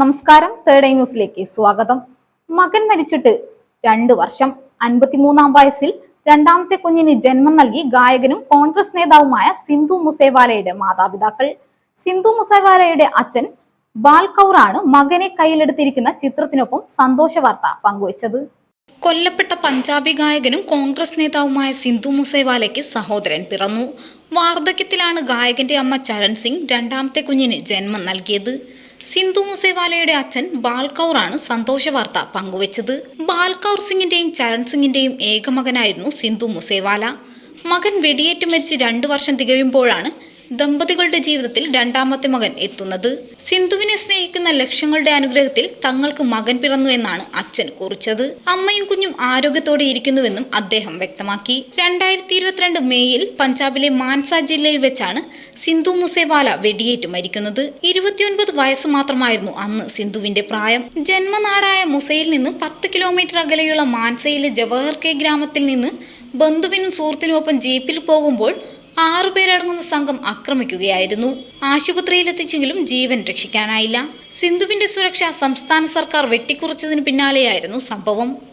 നമസ്കാരം തേർഡ് ന്യൂസിലേക്ക് സ്വാഗതം. മകൻ മരിച്ചിട്ട് രണ്ടു വർഷം. അൻപത്തിമൂന്നാം വയസ്സിൽ രണ്ടാമത്തെ കുഞ്ഞിന് ജന്മം നൽകി ഗായകനും കോൺഗ്രസ് നേതാവുമായ സിന്ധു മുസേവാലയുടെ മാതാപിതാക്കൾ. സിന്ധു മുസേവാലയുടെ അച്ഛൻ ബാൽ കൗറാണ് മകനെ കയ്യിലെടുത്തിരിക്കുന്ന ചിത്രത്തിനൊപ്പം സന്തോഷ വാർത്ത പങ്കുവച്ചത്. കൊല്ലപ്പെട്ട പഞ്ചാബി ഗായകനും കോൺഗ്രസ് നേതാവുമായ സിന്ധു മുസേവാലയ്ക്ക് സഹോദരൻ പിറന്നു. വാർദ്ധക്യത്തിലാണ് ഗായകന്റെ അമ്മ ചരൺ സിംഗ് രണ്ടാമത്തെ കുഞ്ഞിന് ജന്മം നൽകിയത്. സിന്ധു മുസേവാലയുടെ അച്ഛൻ ബാൽകൗറാണ് സന്തോഷ വാർത്ത പങ്കുവച്ചത്. ബാൽകൗർ സിംഗിന്റെയും ചരൺ സിംഗിന്റെയും ഏകമകനായിരുന്നു സിന്ധു മുസേവാല. മകൻ വെടിയേറ്റ് മരിച്ച് രണ്ടു വർഷം തികയുമ്പോഴാണ് ദമ്പതികളുടെ ജീവിതത്തിൽ രണ്ടാമത്തെ മകൻ എത്തുന്നത്. സിന്ധുവിനെ സ്നേഹിക്കുന്ന ലക്ഷ്യങ്ങളുടെ അനുഗ്രഹത്തിൽ തങ്ങൾക്ക് മകൻ പിറന്നു എന്നാണ് അച്ഛൻ കുറിച്ചത്. അമ്മയും കുഞ്ഞും ആരോഗ്യത്തോടെ ഇരിക്കുന്നുവെന്നും അദ്ദേഹം വ്യക്തമാക്കി. രണ്ടായിരത്തി ഇരുപത്തിരണ്ട് മെയ്യിൽ പഞ്ചാബിലെ മാൻസ ജില്ലയിൽ വെച്ചാണ് സിന്ധു മുസേവാല വെടിയേറ്റ് മരിക്കുന്നത്. ഇരുപത്തിയൊൻപത് വയസ്സ് മാത്രമായിരുന്നു അന്ന് സിന്ധുവിന്റെ പ്രായം. ജന്മനാടായ മുസയിൽ നിന്ന് പത്ത് കിലോമീറ്റർ അകലെയുള്ള മാൻസയിലെ ജവഹർ കെ ഗ്രാമത്തിൽ നിന്ന് ബന്ധുവിനും സുഹൃത്തിനുമൊപ്പം ജീപ്പിൽ പോകുമ്പോൾ ആറുപേരടങ്ങുന്ന സംഘം ആക്രമിക്കുകയായിരുന്നു. ആശുപത്രിയിലെത്തിച്ചെങ്കിലും ജീവൻ രക്ഷിക്കാനായില്ല. സിന്ധുവിന്റെ സുരക്ഷ സംസ്ഥാന സർക്കാർ വെട്ടിക്കുറച്ചതിന് പിന്നാലെയായിരുന്നു സംഭവം.